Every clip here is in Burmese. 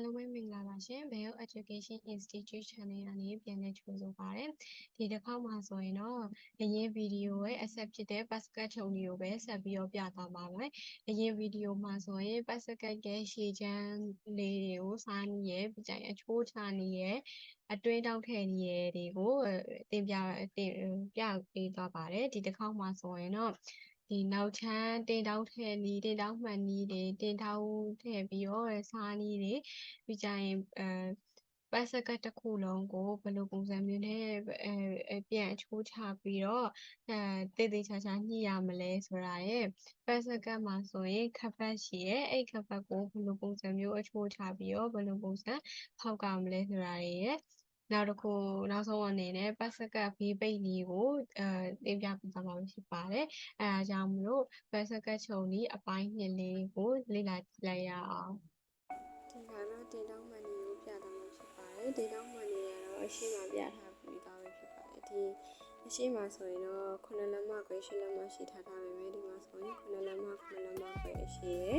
အားလုံးပဲမင်္ဂလာပါရှင် Bio Education Institute Channel ကနေပြန်လည်ကြိုဆိုပါရစေ။ဒီတစ်ခေါက်မှာဆိုရင်တော့အရင်ဗီဒီယိုရဲ့ asset ဖြစ်တဲ့ basket ချုံတွေကိုပဲဆက်ပြီးတော့ပြသွားပါမယ်။အရင်ဗီဒီယိုမှာဆိုရင် basket ရဲ့ရှည်ချမ်းလေးတွေကိုစားနေရပြီးကြရင်အချိုးချနေရအတွင်းတောက်ထည့်နေရတွေကိုတင်ပြတင်ပြပေးသွားပါတယ်။ဒီတစ်ခေါက်မှာဆိုရင်တော့ ဒီနောက်ချမ်းတင်တောက်ထည့်နီးတင်တောက်မှန်နီးတွေတင်တောက်ထည့်ပြီးတော့စားနီးတွေပြီးကြရင်အဲပတ်စကတ်တစ်ခုလုံးကိုဘယ်လိုပုံစံမျိုးနဲ့အဲပြန်အချိုးချပြီးတော့အဲတည်တည်ချာချာညှိရမလဲဆိုတာရဲ့ပတ်စကတ်မှာဆိုရင်ခပ်ဖက်ရှိရဲ့အဲ့ခပ်ဖက်ကိုဘယ်လိုပုံစံမျိုးအချိုးချပြီးတော့ဘယ်လိုပုံစံဖောက်ကမလဲဆိုတာရဲ့ နောက်တစ်ခုနောက်ဆုံးအနေနဲ့ပတ်စကတ်ဘေးပိတ်နီကိုအဲတင်ပြပေးသွားမှာဖြစ်ပါတယ်အဲဒါကြောင့်မလို့ပတ်စကတ်ခြုံဒီအပိုင်းနှစ်လေးကိုလေ့လာကြည့်လိုက်ရအောင်ဒီကတော့တင်တောင်းမှန်နီကိုပြသွားမှာဖြစ်ပါတယ်တင်တောင်းမှန်နီကတော့အရှိမပြထားပြီးသားပဲဖြစ်ပါတယ်ဒီ အရှိမဆိုရင်တော့ခုနှစ်လက်မခွဲရှစ်လက်မရှိထားထားပေမဲ့ဒီမှာဆိုရင်ခုနှစ်လက်မခုနှစ်လက်မခွဲအရှိရယ်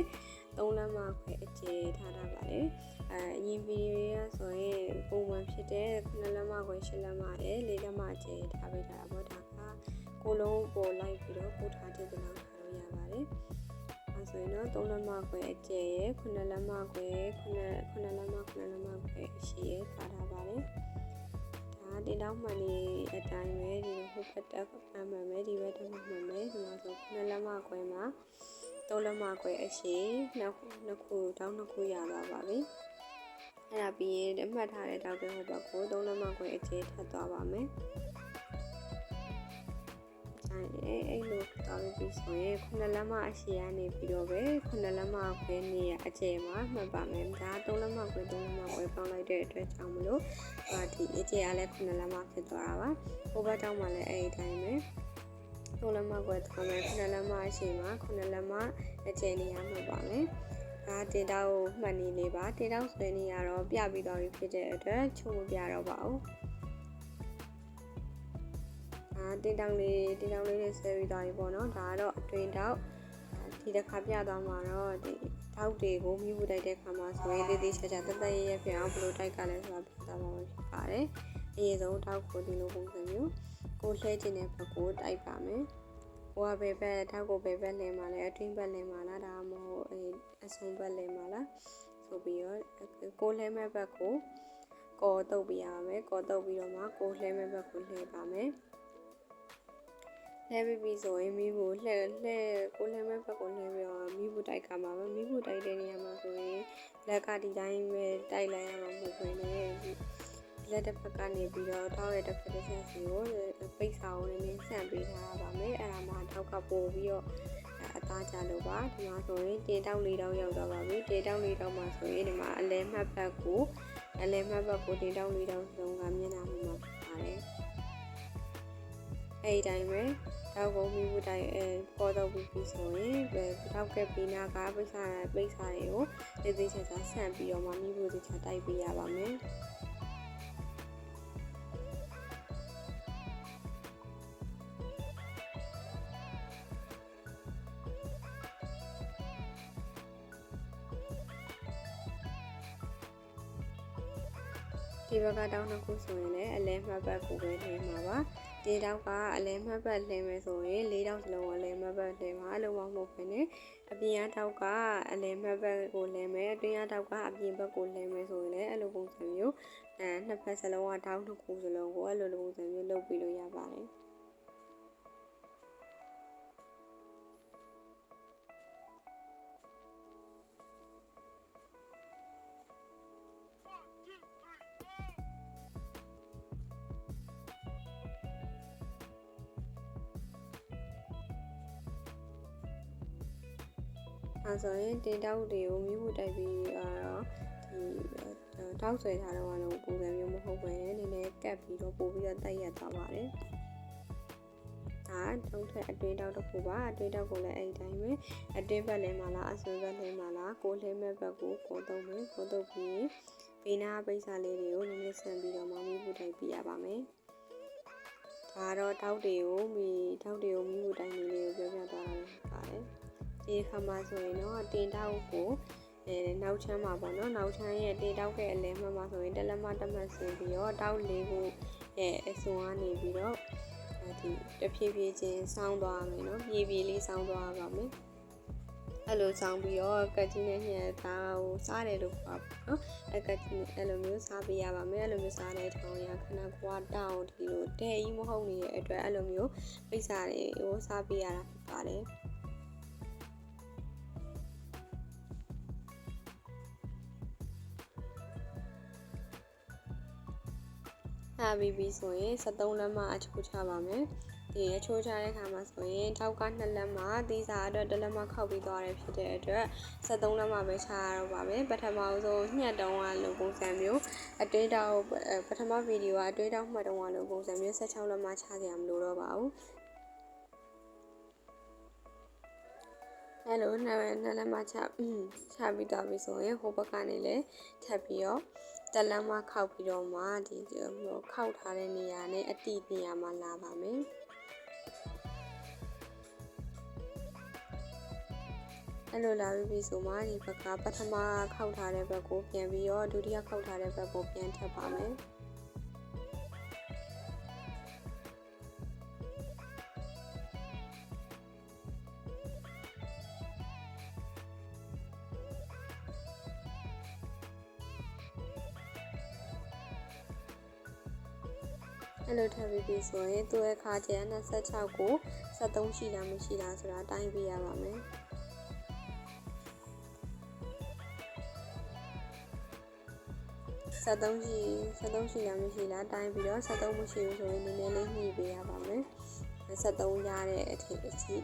သုံးလက်မခွဲအကျယ်ထားထားပါတယ်အဲအရင်ဗီဒီယိုရဆိုရင်ပုံမှန်ဖြစ်တဲ့ခုနှစ်လက်မခွဲရှစ်လက်မရယ်လေးလက်မကျယ်ထားပေးထားတာပေါ့ဒါကကိုလုံးပေါ်လိုက်ပြီးတော့ပို့ထားတဲ့ပုံထားလို့ရပါတယ်အဲဆိုရင်တော့သုံးလက်မခွဲအကျယ်ရယ်ခုနှစ်လက်မခွဲခုနှစ်ခုနှစ်လက်မခုနှစ်လက်မခွဲအရှိရယ်ထားထားပါတယ်ဒါ တင်တောင်းမှန်နေအတိုင်းပဲဒီဟိုဘက်တက်မှန်မှန်ပဲဒီဘက်တက်မှန်မှန်ပဲဒီမှာဆိုခုနှစ်လက်မခွဲမှာသုံးလက်မခွဲအရှိနှစ်နှစ်ခုတောင်းနှစ်ခုရသွားပါပြီအဲ့ဒါပြီးရင်အမှတ်ထားတဲ့တောက်တဲ့ဟိုဘက်ကိုသုံးလက်မခွဲအကျထပ်သွားပါမယ် အဲ့အဲ့လိုတောင်းပြီးဆိုရင်ခုနှစ်လက်မအရှိရနေပြီးတော့ပဲခုနှစ်လက်မခွဲနေရအကျယ်မှာမှတ်ပါမယ်ဒါသုံးလက်မခွဲသုံးလက်မခွဲပေါင်းလိုက်တဲ့အတွက်ကြောင့်မလို့ဒီအကျယ်ကလည်းခုနှစ်လက်မဖြစ်သွားတာပါဟိုဘက်တောင်းမှလည်းအဲ့ဒီတိုင်းပဲသုံးလက်မခွဲထားမယ်ခုနှစ်လက်မအရှိမှာခုနှစ်လက်မအကျယ်နေရမှတ်ပါမယ်ဒါတင်တောက်ကိုမှတ်နေလေးပါတင်တောက်ဆွဲနေရတော့ပြပြီးသွားပြီဖြစ်တဲ့အတွက်ချုပ်မပြတော့ပါဘူး ဒါတင်တောက်လေးတင်တောက်လေးနဲ့ဆွဲပြီးသွားပြီပေါ့နော်ဒါကတော့အတွင်တောက်ဒီတစ်ခါပြသွားမှာတော့ဒီတောက်တွေကိုမြူးတိုက်တဲ့ခါမှာဆိုရင်တည်တည်ချာချာတသက်ရရဖြစ်အောင်ဘယ်လိုတိုက်ကလဲဆိုတာပြသွားမှာဖြစ်ပါတယ်အရင်ဆုံးတောက်ကိုဒီလိုပုံစံမျိုးကိုလှဲခြင်းတဲ့ဘက်ကိုတိုက်ပါမယ်ဟိုကဘယ်ဘက်ထောက်ကိုဘယ်ဘက်လဲမှာလဲအတွင်းဘက်လဲမှာလားဒါမှမဟုတ်အဲအဆုံးဘက်လဲမှာလားဆိုပြီးတော့ကိုလှဲမဲ့ဘက်ကိုကော်တုပ်ပြရမယ်ကော်တုပ်ပြီးတော့မှကိုလှဲမဲ့ဘက်ကိုလှဲပါမယ် လှဲပြီးပြီဆိုရင်မိဖို့လှဲလှဲကိုလှဲမဲ့ဘက်ကိုလှဲပြီးတော့မိဖို့တိုက်ကမှာပဲမိဖို့တိုက်တဲ့နေရာမှာဆိုရင်လက်ကဒီတိုင်းပဲတိုက်လိုက်ရမှာမဟုတ်ဘဲနဲ့လက်တစ်ဖက်ကနေပြီးတော့ထောက်ရဲ့တစ်ဖက်တစ်ချက်စီကိုပိတ်စာကိုလည်းနည်းဆန့်ပေးထားပါမယ်အဲ့ဒါမှထောက်ကပို့ပြီးတော့အသားကြလို့ပါဒီမှာဆိုရင်တင်တောက်လေးတောက်ရောက်တော့ပါပြီတင်တောက်လေးတောက်မှာဆိုရင်ဒီမှာအလဲမှတ်ဘက်ကိုအလဲမှတ်ဘက်ကိုတင်တောက်လေးတောက်ဆုံးကမျက်နှာမှာဖြစ်ပါတယ်အဲ့ဒီတိုင်းပဲ တောက်ကုန်ပြီးဖို့တိုင်အဲပေါ်တော့ပြီးပြီဆိုရင်ပဲတောက်ကပြီးနာကပိတ်စာပိတ်စာတွေကိုသေသေးချာချာဆန့်ပြီးတော့မှမိဖို့သေချာတိုက်ပေးရပါမယ်ဒီဘက်ကတောင်းတစ်ခုဆိုရင်လည်းအလဲမှတ်ပတ်ကိုပဲလှည့်မှာပါ ဒီတောက်ကအလဲမှတ်ပတ်လှည့်မယ်ဆိုရင်၄တောက်စလုံးအလဲမှတ်ပတ်လှည့်မှာအလုံးဝမဟုတ်ဘဲနဲ့အပြင်အတောက်ကအလဲမှတ်ပတ်ကိုလှည့်မယ်အတွင်းအတောက်ကအပြင်ဘက်ကိုလှည့်မယ်ဆိုရင်လည်းအဲ့လိုပုံစံမျိုးအဲနှစ်ဖက်စလုံးကတောင်းတစ်ခုစလုံးကိုအဲ့လိုပုံစံမျိုးလုပ်ပြီးလို့ရပါတယ် အဲဆိုရင်တင်တောက်တွေကိုမိဖို့တိုက်ပြီးတော့ဒီတောက်ဆွဲထားတော့ကတော့ပုံစံမျိုးမဟုတ်ပဲနည်းနည်းကတ်ပြီးတော့ပို့ပြီးတော့တိုက်ရသွားပါတယ်ဒါတုံးထက်အတွင်းတောက်တစ်ခုပါအတွင်းတောက်ကိုလည်းအဲ့ဒီတိုင်းပဲအတွင်းဘက်လဲမှာလားအစွန်းဘက်လဲမှာလားကိုလှဲမဲ့ဘက်ကိုကိုသုံးမယ်ကိုသုံးပြီးဘေးနာပိတ်စာလေးတွေကိုနည်းနည်းဆန်ပြီးတော့မမိဖို့တိုက်ပြရပါမယ်ဒါတော့တောက်တွေကိုမိတောက်တွေကိုမိဖို့တိုက်နေလေးကိုပြောပြသွားတာဖြစ်ပါတယ် ဒီခါမှာဆိုရင်တော့တင်တောက်ကိုအဲနောက်ချမ်းမှာပေါ့နော်နောက်ချမ်းရဲ့တေတောက်ရဲ့အလဲမှမှာဆိုရင်တလက်မတက်မှတ်ဆင်းပြီးတော့တောက်လေးကိုရဲ့အစွန်ကနေပြီးတော့ဒီတဖြည်းဖြည်းချင်းစောင်းသွားမယ်နော်ပြေးပြေးလေးစောင်းသွားပါမယ်အဲ့လိုစောင်းပြီးတော့ကတ်ကြီးနဲ့ညှက်သားကိုစားတယ်လို့ပြောပါနော်အဲ့ကတ်ကြီးအဲ့လိုမျိုးစားပေးရပါမယ်အဲ့လိုမျိုးစားတဲ့ထောင်ရခဏကွာတောင်းဒီလိုတဲ့ကြီးမဟုတ်နေတဲ့အတွက်အဲ့လိုမျိုးပိတ်စားတွေကိုစားပေးရတာဖြစ်ပါတယ် ထားပြီးပြီဆိုရင်73လက်မအချိုးချပါမယ်ဒီအချိုးချတဲ့ခါမှာဆိုရင်ထောက်က2လက်မသီးစာအတွက်1လက်မခောက်ပြီးသွားတယ်ဖြစ်တဲ့အတွက်73လက်မပဲချရတော့ပါမယ်ပထမဆုံးညှက်တုံးကလိုပုံစံမျိုးအတွေးတောက်ပထမဗီဒီယိုကအတွေးတောက်မှတ်တုံးကလိုပုံစံမျိုး16လက်မချစရာမလိုတော့ပါဘူးအဲ့လိုနှစ်နှစ်လက်မချချပြီးသွားပြီဆိုရင်ဟိုဘက်ကနေလည်းထပ်ပြီးတော့ တလမ်းမခောက်ပြီးတော့မှဒီဟိုခောက်ထားတဲ့နေရာနဲ့အတိနေရာမှာလာပါမယ်အဲ့လိုလာပြီးပြီဆိုမှဒီဘက်ကပထမခောက်ထားတဲ့ဘက်ကိုပြန်ပြီးတော့ဒုတိယခောက်ထားတဲ့ဘက်ကိုပြန်ထပ်ပါမယ် ဆိုရင်သူ့ရဲ့ခါကျန်26ကို73ရှိလားမရှိလားဆိုတာတိုင်းပြရပါမယ်73ရှိ73ရှိလားမရှိလားတိုင်းပြီးတော့73မရှိဘူးဆိုရင်နည်းနည်းလေးညှိပေးရပါမယ်73ရတဲ့အထိအထိ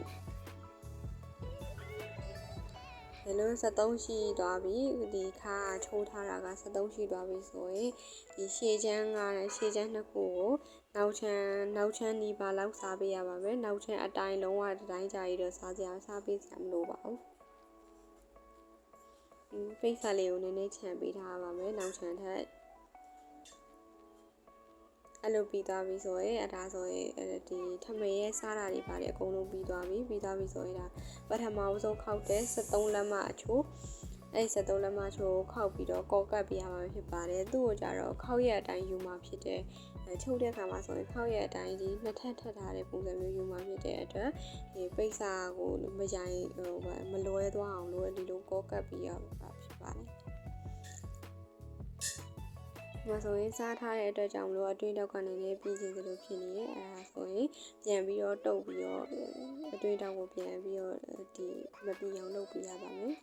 ဘယ်လို73ရှိသွားပြီဒီခါချိုးထားတာက73ရှိသွားပြီဆိုရင်ဒီရှေ့ချမ်းကရှေ့ချမ်းနှစ်ခုကိုနောက်ချမ်းနောက်ချမ်းဒီပါလောက်စားပေးရပါမယ်နောက်ချမ်းအတိုင်းလုံးဝတိုင်းကြရတော့စားစရာစားပေးစရာမလိုပါဘူးပိတ်စာလေးကိုနည်းနည်းခြံပေးထားပါမယ်နောက်ခြံထက် အဲ့လိုပြီးသွားပြီဆိုရင်အဒါဆိုရင်ဒီထမင်းရဲ့စားတာတွေပါတယ်အကုန်လုံးပြီးသွားပြီပြီးသွားပြီဆိုရင်ဒါပထမဆုံးခောက်တဲ့73လက်မအချို့အဲ့73လက်မချို့ခောက်ပြီးတော့ကောက်ကပ်ပြရမှာဖြစ်ပါတယ်သူ့ကိုကြတော့ခောက်ရက်အတိုင်းယူမှာဖြစ်တဲ့ချုပ်တဲ့ခါမှာဆိုရင်ခောက်ရက်အတိုင်းဒီနှစ်ထပ်ထပ်ထားတဲ့ပုံစံမျိုးယူမှာဖြစ်တဲ့အတွက်ဒီပိတ်စာကိုမရိုင်းဟိုမလွဲသွားအောင်လို့ဒီလိုကောက်ကပ်ပြီးရမှာဖြစ်ပါတယ် မဆိုရင်စားထားတဲ့အတွက်ကြောင့်မလို့အတွင်းတောက်ကနေလည်းပြည်ချင်းသလိုဖြစ်နေရဲ့အဲဒါဆိုရင်ပြန်ပြီးတော့တုပ်ပြီးတော့အတွင်းတောက်ကိုပြန်ပြီးတော့ဒီမပြေအောင်လုပ်ပြရပါမယ်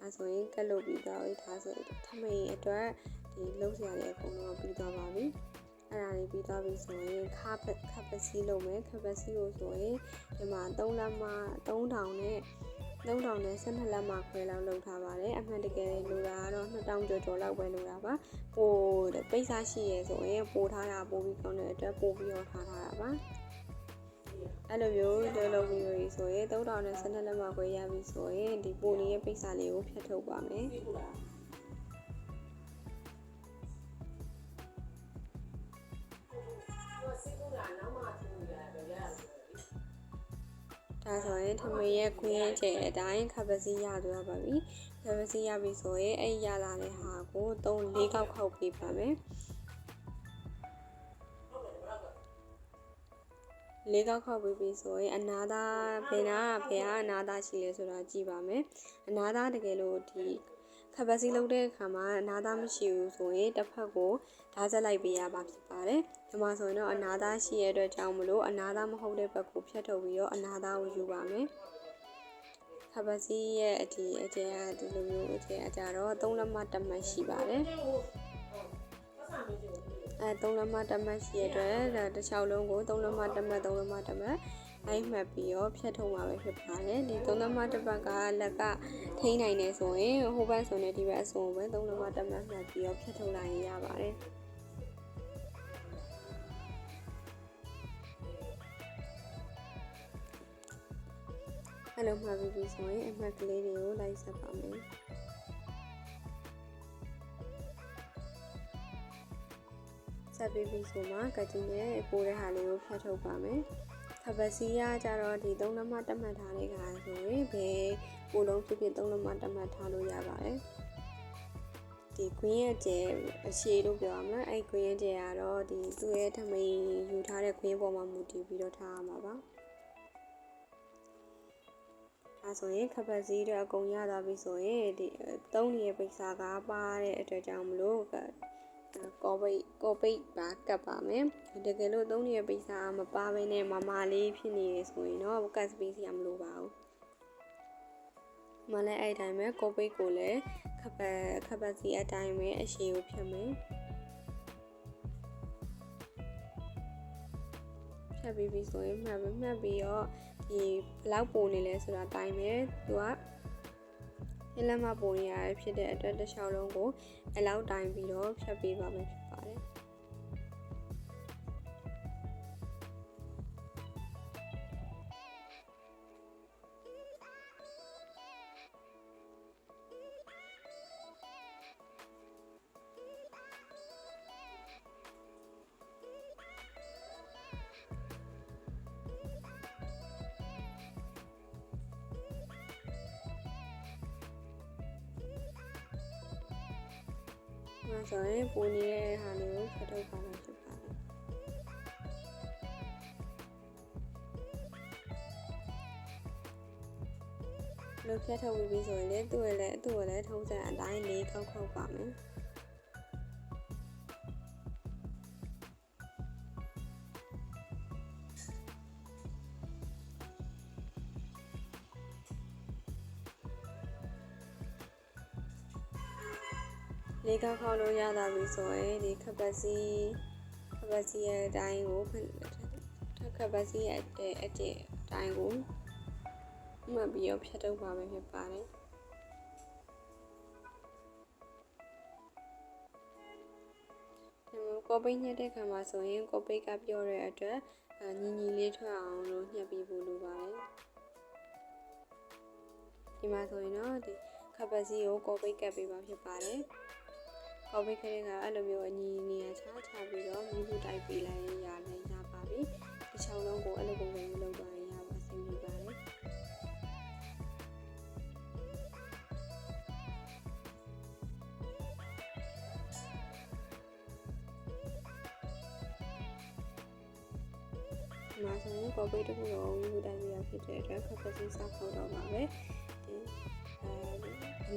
ဒါဆိုရင်ကက်လုပ်ပြီးတော့ဒါဆိုထမိန်အတွက်ဒီလုံးစရာတွေအကုန်လုံးပြီးသွားပါပြီအဲ့ဒါလေးပြီးသွားပြီဆိုရင်ခါပခပ်ပစီလုပ်မယ်ခပ်ပစီကိုဆိုရင်ဒီမှာ3လက်မ3000နဲ့ 3000နဲ့12လက်မှခွဲလောက်လုပ်ထားပါတယ်အမှန်တကယ်လိုတာကတော့2000ကျော်ကျော်လောက်ပဲလိုတာပါပိုပိတ်စားရှိရဲဆိုရင်ပိုထားတာပိုပြီးကောင်းတဲ့အတွက်ပိုပြီးတော့ထားထားတာပါအဲ့လိုမျိုးလုပ်လုပ်ပြီးလို့ဆိုရင်3000နဲ့12လက်မှခွဲရပြီဆိုရင်ဒီပိုလေးရဲ့ပိတ်စားလေးကိုဖြတ်ထုတ်ပါမယ် ဒါဆိုရင်ထမင်းရဲ့ခွင်းရဲ့ကျဲအတိုင်းခပ်ပစီရသွားပါပြီခပ်ပစီရပြီဆိုရင်အဲ့ရလာတဲ့ဟာကို3 4ကောက်ခောက်ပေးပါမယ်လေးကောက်ခောက်ပြီးပြီဆိုရင်အနာသားဘယ်နာဘယ်ဟာအနာသားရှိလဲဆိုတာကြည့်ပါမယ်အနာသားတကယ်လို့ဒီ ခပ်ပစီလုပ်တဲ့အခါမှာအနာသားမရှိဘူးဆိုရင်တစ်ဖက်ကိုဓာတ်ဆက်လိုက်ပေးရပါဖြစ်ပါတယ်ဒီမှာဆိုရင်တော့အနာသားရှိရတဲ့အတွက်ကြောင့်မလို့အနာသားမဟုတ်တဲ့ဘက်ကိုဖြတ်ထုတ်ပြီးတော့အနာသားကိုယူပါမယ်ခပ်ပစီရဲ့အဒီအကျဲဒီလိုမျိုးအကျဲအကြတော့3လက်မတက်မှတ်ရှိပါတယ်အဲ3လက်မတက်မှတ်ရှိရတဲ့အတွက်တစ်ချောင်းလုံးကို3လက်မတက်မှတ်3လက်မတက်မှတ် အိုင်းမှတ်ပြီးတော့ဖြတ်ထုတ်မှာပဲဖြစ်ပါတယ်ဒီ3လက်မတစ်ပတ်ကလက်ကထိန်းနိုင်နေဆိုရင်ဟိုဘက်ဆိုနေဒီဘက်အစုံပဲ3လက်မတက်မှတ်မှတ်ပြီးတော့ဖြတ်ထုတ်လိုက်ရပါတယ်အဲ့လိုမှာပြီးပြီဆိုရင်အမှတ်ကလေးတွေကိုလိုက်ဆက်ပါမယ်ဆက်ပြီးပြီဆိုမှကတိနဲ့ပိုးတဲ့ဟာလေးကိုဖျက်ထုတ်ပါမယ် ခပတ်စီရကြတော့ဒီ3လက်မတက်မှတ်ထားတဲ့ခါဆိုရင်ဘယ်ကိုလုံးဖြစ်ဖြစ်3လက်မတက်မှတ်ထားလို့ရပါတယ်ဒီ queen ရဲ့ကျဲအရှိလို့ပြောရမလားအဲ့ queen ရဲ့ကျဲကတော့ဒီသူ့ရဲ့ထမိန်ယူထားတဲ့ queen ပေါ်မှာမူတည်ပြီးတော့ထားရမှာပါဒါဆိုရင်ခပတ်စည်းတော့အကုန်ရသွားပြီဆိုရင်ဒီသုံးနေတဲ့ပိတ်စာကပါတဲ့အတွက်ကြောင့်မလို့ ကောပိတ်ကောပိတ်ပါကပ်ပါမယ်တကယ်လို့သုံးနေတဲ့ပိတ်စာမပါဘဲနဲ့မမလေးဖြစ်နေရဆိုရင်တော့ကတ်စပေးစရာမလိုပါဘူးမလည်းအဲ့တိုင်းပဲကောပိတ်ကိုလည်းခပတ်ခပတ်စီအတိုင်းပဲအရှိကိုဖြတ်မယ်ဖြတ်ပြီးပြီဆိုရင်မှတ်ပဲမှတ်ပြီးတော့ဒီဘလောက်ပုံနေလဲဆိုတာအတိုင်းပဲသူက ညလက်မပုံနေရဖြစ်တဲ့အတွက်တစ်လျှောက်လုံးကိုအလောက်တိုင်းပြီးတော့ဖြတ်ပေးပါမယ်ဖြစ်ပါတယ်။ ဒါဆိုရင်ပူနေတဲ့ဟာလေးကိုဖတ်ထုတ်ပါမယ်ဖြစ်ပါတယ်။လို့ဖြတ်ထုတ်ပြီးပြီဆိုရင်လည်းသူ့ရဲ့လည်းသူ့ရဲ့လည်းထုံးစံအတိုင်းလေးခောက်ခောက်ပါမယ်။ လေးခောက်ခောက်လို့ရတာပြီဆိုရင်ဒီခပတ်စီခပတ်စီရဲ့အတိုင်းကိုခပတ်စီရဲ့အတဲ့အတိုင်းကိုမှတ်ပြီးတော့ဖြတ်ထုတ်ပါမယ်ဖြစ်ပါတယ်။ဒီမှာကောပိတ်ညှက်တဲ့ခါမှာဆိုရင်ကောပိတ်ကပြောတဲ့အတွက်အညီညီလေးထွက်အောင်လို့ညှက်ပြီးဖို့လိုပါတယ်ဒီမှာဆိုရင်တော့ဒီခပ်ပစီကိုကောပိတ်ကပ်ပေးပါဖြစ်ပါတယ် ကောပိတ်ခတဲ့ကအဲ့လိုမျိုးအညီနေရာချချပြီးတော့မိဘူးတိုက်ပေးလိုက်ရင်ရနိုင်ရပါပြီဒီချောင်းလုံးကိုအဲ့လိုပုံစံမျိုးလုပ်သွားရင်ရပါအဆင်ပြေပါတယ်ဒီမှာဆိုရင်ကော်ပိတ်တစ်ခုတော့ဝီဝတိုင်းပြရဖြစ်တဲ့အတွက်ခက်ခက်စီစားခေါက်တော့ပါပဲဒီအဲဒီအ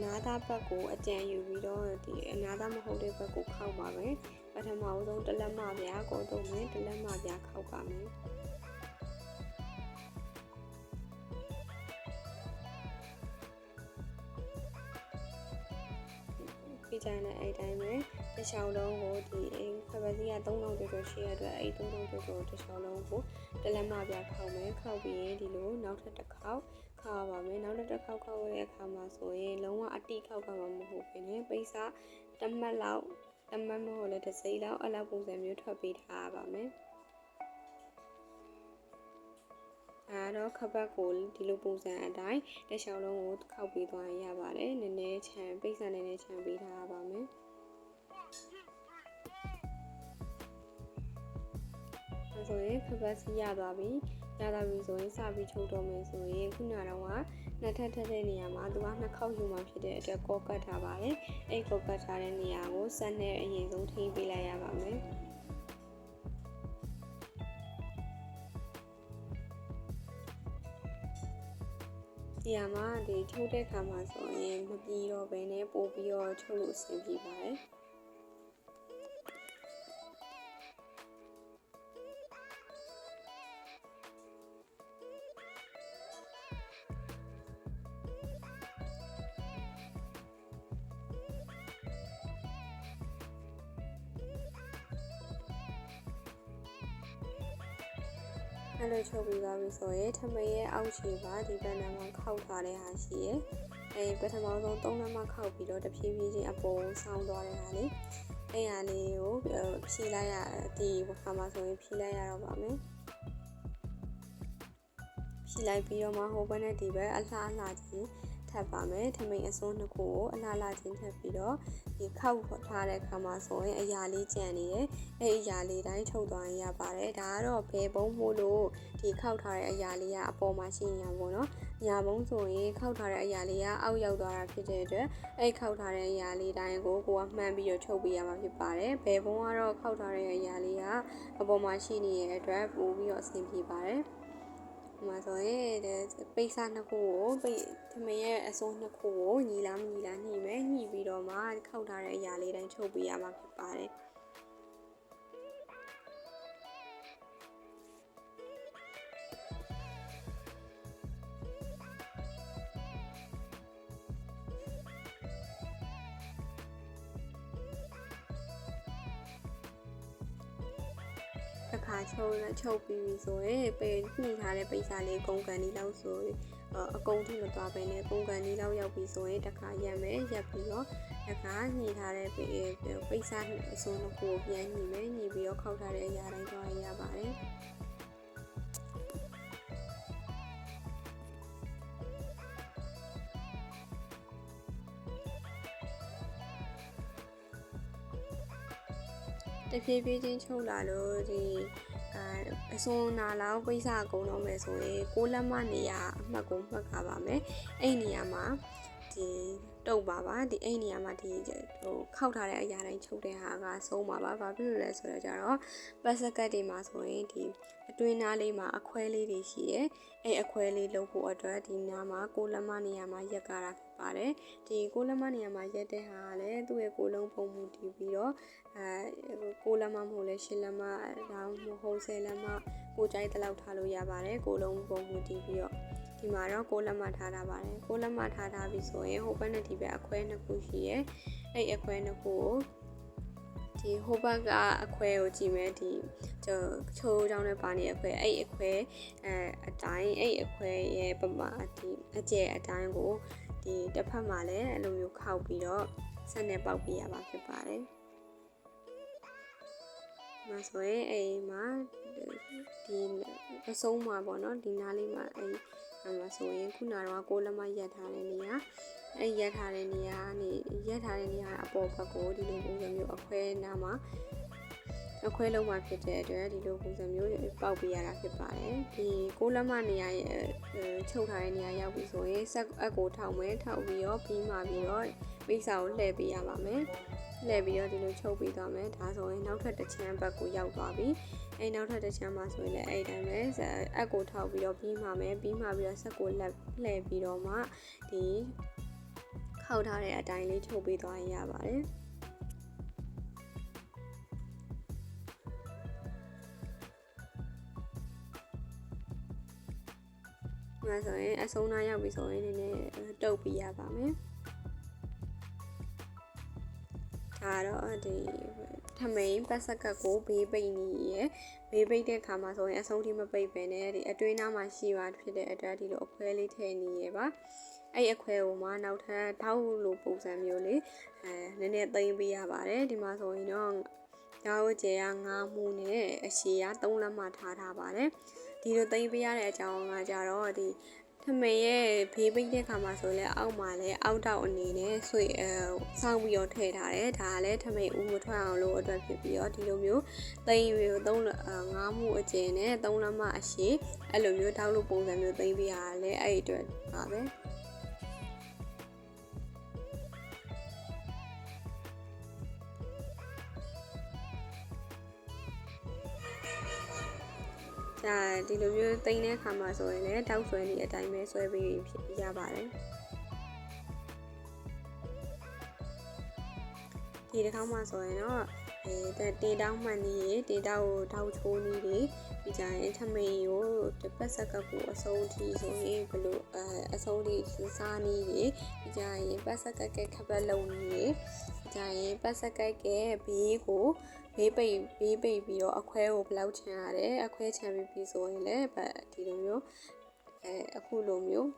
နာသားဘက်ကိုအကြံယူပြီးတော့ဒီအနာသားမဟုတ်တဲ့ဘက်ကိုခောက်ပါမယ်ပထမအဆုံးတစ်လက်မပြားကိုတော့မယ်တစ်လက်မပြားခောက်ပါမယ်ပြီးကြတဲ့အဲ့တိုင်းပဲတစ်ချောင်းလုံးကိုဒီအိမ်ခက်ခက်စီက3000ကျော်ကျော်ရှိရတဲ့အတွက်အဲ့3000ကျော်ကျော်တစ်ချောင်းလုံးကိုတလက်မပြခောက်မယ်ခောက်ပြီးရင်ဒီလိုနောက်ထပ်တစ်ခေါက် ခောက်ရပါမယ်နောက်ထပ်တစ်ခေါက်ခောက်ရတဲ့အခါမှာဆိုရင်လုံးဝအတိခောက်ကမှမဟုတ်ဘဲနဲ့ပိတ်စာတစ်မှတ်လောက်တစ်မှတ်မဟုတ်လည်းတစ်စိမ့်လောက်အဲ့လောက်ပုံစံမျိုးထွက်ပေးထားရပါမယ်အဲတော့ခပတ်ကိုဒီလိုပုံစံအတိုင်းတစ်ချောင်းလုံးကိုခောက်ပေးသွားရင်ရပါတယ်နည်းနည်းချမ်းပိတ်စာနည်းနည်းချမ်းပေးထားရပါမယ်ဒါဆိုရင်ခပတ်စီရသွားပြီ ရသွားပြီဆိုရင်စပြီးချုပ်တော့မယ်ဆိုရင်ခုနကတော့နှစ်ထပ်ထပ်တဲ့နေရာမှာသူကနှစ်ခေါက်ယူမှဖြစ်တဲ့အတွက်ကောကတ်ထားပါတယ်အဲ့ကောကတ်ထားတဲ့နေရာကိုဆက်နဲ့အရင်ဆုံးထိပေးလိုက်ရပါမယ်ဒီမှာမှာဒီထုတ်တဲ့ခါမှာဆိုရင်မပြီးတော့ဘဲနဲ့ပို့ပြီးတော့ထုတ်လို့အဆင်ပြေပါတယ် အဲ့လိုချုပ်ပြီးသွားပြီဆိုရင်ထမင်းရဲ့အောက်ခြေပါဒီဘက်နားမှာခောက်ထားတဲ့ဟာရှိရယ်အဲပထမဆုံး၃နားမှာခောက်ပြီးတော့တဖြည်းဖြည်းချင်းအပေါ်ဆောင်းသွားတဲ့ဟာလေးအဲ့ဟာလေးကိုဖြီးလိုက်ရဒီခါမှာဆိုရင်ဖြီးလိုက်ရတော့ပါမယ်ဖြီးလိုက်ပြီးတော့မှဟိုဘက်နဲ့ဒီဘက်အလှအလှချင်း ထပ်ပါမယ်ထမိန်အစွန်းနှစ်ခုကိုအလားလားချင်းထပ်ပြီးတော့ဒီခောက်ထားတဲ့အခါမှာဆိုရင်အရာလေးကျန်နေတယ်အဲ့အရာလေးတိုင်းထုတ်သွားရင်ရပါတယ်ဒါကတော့ဘယ်ဘုံမို့လို့ဒီခောက်ထားတဲ့အရာလေးကအပေါ်မှာရှိနေတာပေါ့နော်ညာဘုံဆိုရင်ခောက်ထားတဲ့အရာလေးကအောက်ရောက်သွားတာဖြစ်တဲ့အတွက်အဲ့ခောက်ထားတဲ့အရာလေးတိုင်းကိုကိုကမှန်းပြီးတော့ချုပ်ပေးရမှာဖြစ်ပါတယ်ဘယ်ဘုံကတော့ခောက်ထားတဲ့အရာလေးကအပေါ်မှာရှိနေတဲ့အတွက်ပို့ပြီးတော့အဆင်ပြေပါတယ် ဒီမှာဆိုရင်ပိတ်စာနှစ်ခုကိုပိတ်သမရဲ့အစိုးနှစ်ခုကိုညီလားမညီလားညှိမယ်ညှိပြီးတော့မှခောက်ထားတဲ့အရာလေးတိုင်းချုပ်ပေးရမှာဖြစ်ပါတယ် ချုပ်နဲ့ချုပ်ပြီးပြီဆိုရင်ပေနှိထားတဲ့ပိတ်စာလေးကုန်ကန်ဒီလောက်ဆိုရင်အကုန်ထိမသွားပဲနဲ့ကုန်ကန်ဒီလောက်ရောက်ပြီဆိုရင်တစ်ခါရက်မယ်ရက်ပြီးတော့တစ်ခါညှိထားတဲ့ပိပိတ်စာအစုံတစ်ခုကိုပြန်ညှိမယ်ညှိပြီးတော့ခောက်ထားတဲ့အရာတိုင်းသွားရပါတယ်တဖြည်းဖြည်းချင်းချုပ်လာလို့ဒီ အဲအစွန်နာလောက်ပိတ်စကုံတော့မယ်ဆိုရင်ကိုလက်မနေရအမှတ်ကိုမှတ်ကားပါမယ်အဲ့နေရာမှာ ဒီတုတ်ပါပါဒီအဲ့နေရာမှာဒီဟိုခောက်ထားတဲ့အရာတိုင်းချုပ်တဲ့ဟာကဆုံးပါပါဘာဖြစ်လို့လဲဆိုတော့ကြတော့ပတ်စကတ်တွေမှာဆိုရင်ဒီအတွင်းသားလေးမှာအခွဲလေးတွေရှိတယ်အဲ့အခွဲလေးလုပ်ဖို့အတွက်ဒီနားမှာကိုလက်မနေရာမှာရက်ကားတာဖြစ်ပါတယ်ဒီကိုလက်မနေရာမှာရက်တဲ့ဟာကလည်းသူ့ရဲ့ကိုလုံးပုံမှုတည်ပြီးတော့အဲကိုလက်မမဟုတ်လဲရှင်းလက်မဒါမှမဟုတ်ဆယ်လက်မကိုကြိုက်တဲ့လောက်ထားလို့ရပါတယ်ကိုလုံးပုံမှုတည်ပြီးတော့ ဒီမှာတော့ကိုလက်မထားထားပါတယ်ကိုလက်မထားထားပြီဆိုရင်ဟိုဘက်နဲ့ဒီဘက်အခွဲနှစ်ခုရှိရဲအဲ့အခွဲနှစ်ခုကိုဒီဟိုဘက်ကအခွဲကိုကြည့်မယ်ဒီချိုးချိုးကြောင်းနဲ့ပါနေအခွဲအဲ့အခွဲအဲအတိုင်းအဲ့အခွဲရဲ့ပမာဒီအကျဲအတိုင်းကိုဒီတစ်ဖက်မှာလည်းအဲ့လိုမျိုးခောက်ပြီးတော့ဆက်နဲ့ပေါက်ပြရမှာဖြစ်ပါတယ်မဆိုရင်အိမ်မှာဒီအဆုံးမှာပေါ့နော်ဒီနားလေးမှာအိမ် အမဆိုရင်ခုနကတော့ကိုလက်မရက်ထားတဲ့နေရာအဲ့ရက်ထားတဲ့နေရာကနေရက်ထားတဲ့နေရာအပေါ်ဘက်ကိုဒီလိုပုံစံမျိုးအခွဲနားမှာအခွဲလုံးမှာဖြစ်တဲ့အတွက်ဒီလိုပုံစံမျိုးပေါက်ပေးရတာဖြစ်ပါတယ်ဒီကိုလက်မနေရာရဲ့ချုပ်ထားတဲ့နေရာရောက်ပြီဆိုရင်ဆက်အကိုထောက်မယ်ထောက်ပြီးတော့ပြီးမှပြီးတော့ပိတ်စာကိုလှည့်ပေးရပါမယ်လှည့်ပြီးတော့ဒီလိုချုပ်ပေးသွားမယ်ဒါဆိုရင်နောက်ထပ်တစ်ချမ်းဘက်ကိုရောက်သွားပြီ အဲနောက်ထပ်တစ်ချမ်းမှာဆိုရင်လည်းအဲ့တိုင်းပဲအက်ကိုထောက်ပြီးတော့ပြီးမှမယ်ပြီးမှပြီးတော့ဆက်ကိုလှည့်လှည့်ပြီးတော့မှဒီခောက်ထားတဲ့အတိုင်းလေးချုပ်ပေးသွားရင်ရပါတယ်မှာဆိုရင်အဆုံးနာရောက်ပြီဆိုရင်နည်းနည်းတုပ်ပြရပါမယ်ဒါတော့ဒီ ထမိန်ပတ်စကတ်ကိုဘေးပိတ်နေရဘေးပိတ်တဲ့ခါမှာဆိုရင်အဆုံးထိမပိတ်ပဲနဲ့ဒီအတွင်းသားမှာရှိပါဖြစ်တဲ့အတွက်ဒီလိုအခွဲလေးထည့်နေရပါအဲ့အခွဲကိုမှနောက်ထပ်ထောက်လိုပုံစံမျိုးလေးအဲနည်းနည်းသိမ်းပေးရပါတယ်ဒီမှာဆိုရင်တော့ဒါကိုကျေရငါးမှုနဲ့အရှည်ရ3လက်မှထားထားပါတယ်ဒီလိုသိမ်းပေးရတဲ့အကြောင်းကကြတော့ဒီ ထမေရဲ့ဘေးပိတ်တဲ့ခါမှာဆိုလဲအောက်မှာလဲအောက်တောက်အနေနဲ့ဆွေအဲစောင်းပြီးတော့ထည့်ထားတယ်ဒါကလည်းထမေဦးမထွက်အောင်လို့အတွက်ဖြစ်ပြီးတော့ဒီလိုမျိုးသိမ်းပြီးတော့3ငါးမှုအကျဉ်နဲ့3လက်မအရှိအဲ့လိုမျိုးတောက်လို့ပုံစံမျိုးသိမ်းပေးရတယ်လဲအဲ့ဒီအတွက်ပါပဲ ဒါဒီလိုမျိုးတိန်းတဲ့ခါမှာဆိုရင်လည်းတောက်ဆွဲနေအတိုင်းပဲဆွဲပြီးဖြစ်ရပါတယ်ဒီတစ်ခါမှဆိုရင်တော့အဲတေတောင်းမှန်နေတေတောက်ကိုထောက်ချိုးနေတယ်ပြီးကြရင်ထမိန်ကိုတစ်ပတ်ဆက်ကပ်ကိုအဆုံးထိဆိုရင်ဘလို့အဲအဆုံးထိစားနေတယ်ပြီးကြရင်ပတ်ဆက်ကပ်ကခပတ်လုံးနေတယ်ပြီးကြရင်ပတ်ဆက်ကပ်ကဘေးကိုဘေးပိတ်ဘေးပိတ်ပြီးတော့အခွဲကိုဘလောက်ချန်ရတယ်အခွဲချန်ပြီးပြီဆိုရင်လည်းဒီလိုမျိုးအဲအခုလိုမျိုး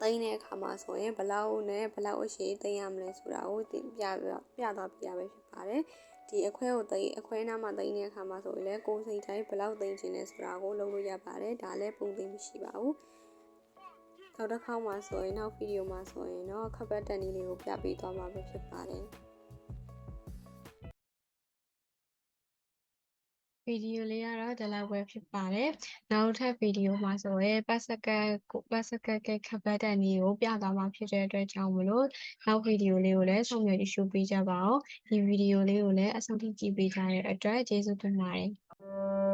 သိမ်းတဲ့အခါမှာဆိုရင်ဘလောက်နဲ့ဘလောက်အရှိသိမ်းရမလဲဆိုတာကိုပြပြပြသွားပြရပဲဖြစ်ပါတယ်ဒီအခွဲကိုသိမ်းအခွဲနားမှာသိမ်းတဲ့အခါမှာဆိုရင်လည်းကိုယ်စိတ်တိုင်းဘလောက်သိမ်းခြင်းလဲဆိုတာကိုလုပ်လို့ရပါတယ်ဒါလည်းပုံသိမ်းမရှိပါဘူးခနောက်တစ်ခေါက်မှာဆိုရင်နောက်ဗီဒီယိုမှာဆိုရင်တော့ခပ်ပတ်တန်လေးကိုပြပေးသွားမှာပဲဖြစ်ပါတယ် ဗီဒီယိုလေးကတော့ဒီလောက်ပဲဖြစ်ပါတယ်။နောက်ထပ်ဗီဒီယိုမှာဆိုရင်ပတ်စကတ်ကိုပတ်စကတ်ကခပ်ပတ်တန်လေးကိုပြသွားမှာဖြစ်တဲ့အတွက်ကြောင့်မလို့နောက်ဗီဒီယိုလေးကိုလည်းဆုံးဖြတ်ကြည့်ရှုပေးကြပါဦး။ဒီဗီဒီယိုလေးကိုလည်းအဆုံးထိကြည့်ပေးကြတဲ့အတွက်ကျေးဇူးတင်ပါတယ်။